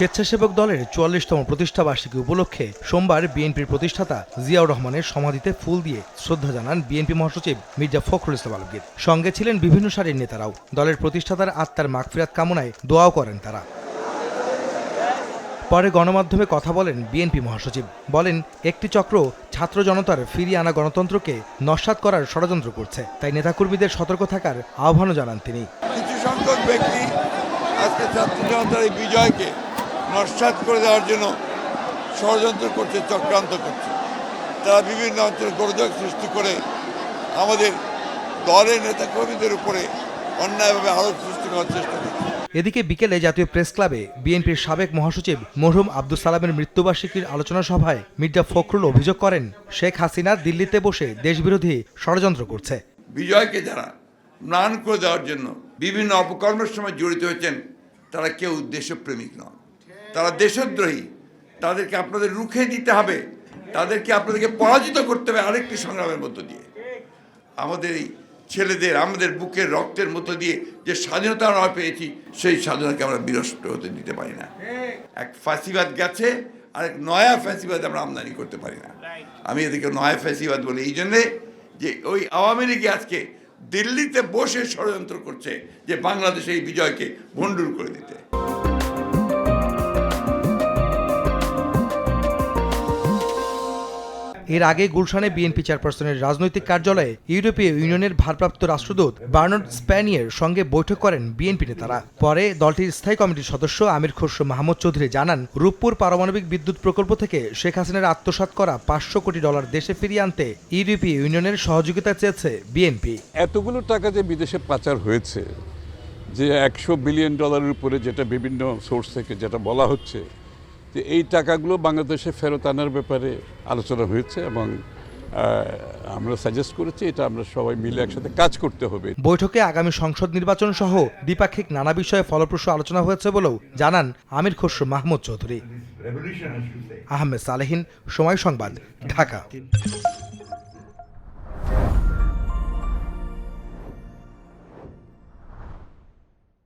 স্বেচ্ছাসেবক দলের চুয়াল্লিশতম প্রতিষ্ঠা বার্ষিকী উপলক্ষে সোমবার বিএনপির প্রতিষ্ঠাতা জিয়াউর রহমানের সমাধিতে ফুল দিয়ে শ্রদ্ধা জানান বিএনপি মহাসচিব মির্জা ফখরুল ইসলাম আলমগীর। সঙ্গে ছিলেন বিভিন্ন সারির নেতারাও। দলের প্রতিষ্ঠাতার আত্মার মাগফিরাত কামনায় দোয়াও করেন তারা। পরে গণমাধ্যমে কথা বলেন বিএনপি মহাসচিব। বলেন, একটি চক্র ছাত্র জনতার ফিরিয়ে আনা গণতন্ত্রকে নস্যাৎ করার ষড়যন্ত্র করছে। তাই নেতাকর্মীদের সতর্ক থাকার আহ্বানও জানান তিনি। কিছু সংখ্যক ব্যক্তি আজকে ছাত্র জনতার এই বিজয়কে নস্বাত করে দেওয়ার জন্য ষড়যন্ত্র করছে চক্রান্ত করছে। তারা বিভিন্ন অঞ্চলে গোলযোগ সৃষ্টি করে আমাদের দলের নেতা কর্মীদের উপরে অন্যায়ভাবে আরোপ সৃষ্টি করার চেষ্টা করছে। এদিকে বিকেলে জাতীয় প্রেস ক্লাবে বিএনপির সাবেক মহাসচিব মরহুম আব্দুল সালামের মৃত্যুবার্ষিকীর আলোচনা সভায় মির্জা ফখরুল অভিযোগ করেন শেখ হাসিনা দিল্লিতে বসে দেশবিরোধী ষড়যন্ত্র করছে। বিজয়কে যারা ম্লান করে দেওয়ার জন্য বিভিন্ন অপকর্মের সময় জড়িত হয়েছেন তারা কেউ দেশপ্রেমিক নন। তারা দেশদ্রোহী। তাদেরকে আপনাদের রুখে দিতে হবে। তাদেরকে আপনাদেরকে পরাজিত করতে হবে আরেকটি সংগ্রামের মধ্য দিয়ে। আমাদের এই ছেলেদের, আমাদের বুকের রক্তের মধ্য দিয়ে যে স্বাধীনতা আমরা পেয়েছি, সেই স্বাধীনতাকে আমরা বিনষ্ট হতে দিতে পারি না। এক ফাঁসিবাদ গেছে, আর এক নয়া ফ্যাসিবাদ আমরা আমদানি করতে পারি না। আমি এদিকে নয়া ফ্যাসিবাদ বলি এই জন্যে যে ওই আওয়ামী লীগ আজকে দিল্লিতে বসে ষড়যন্ত্র করছে যে বাংলাদেশে এই বিজয়কে ভণ্ডুর করে দিতে। এর আগে গুলশানে বিএনপি চেয়ারপারসনের রাজনৈতিক কার্যালয়ে ইউরোপীয় ইউনিয়নের ভারপ্রাপ্ত রাষ্ট্রদূত বার্নার্ড স্প্যানিয়ের সঙ্গে বৈঠক করেন বিএনপি নেতারা। পরে দলটির স্থায়ী কমিটির সদস্য আমির খসরু মাহমুদ চৌধুরী জানান, রূপপুর পারমাণবিক বিদ্যুৎ প্রকল্প থেকে শেখ হাসিনার আত্মসাৎ করা পাঁচশো কোটি ডলার দেশে ফিরিয়ে আনতে ইউরোপীয় ইউনিয়নের সহযোগিতা চেয়েছে বিএনপি। এতগুলো টাকা যে বিদেশে পাচার হয়েছে, যে একশো বিলিয়ন ডলারের উপরে যেটা বিভিন্ন সোর্স থেকে যেটা বলা হচ্ছে যে এই টাকাগুলো বাংলাদেশে ফেরত আনার ব্যাপারে আলোচনা হয়েছে এবং আমরা সাজেস্ট করেছি এটা আমরা সবাই মিলে একসাথে কাজ করতে হবে। বৈঠকে আগামী সংসদ নির্বাচন সহ দ্বিপাক্ষিক নানা বিষয়ে ফলপ্রসূ আলোচনা হয়েছে বলেও জানান আমির খসরু মাহমুদ চৌধুরী। আহমেদ সালেহিন সময় সংবাদ ঢাকা।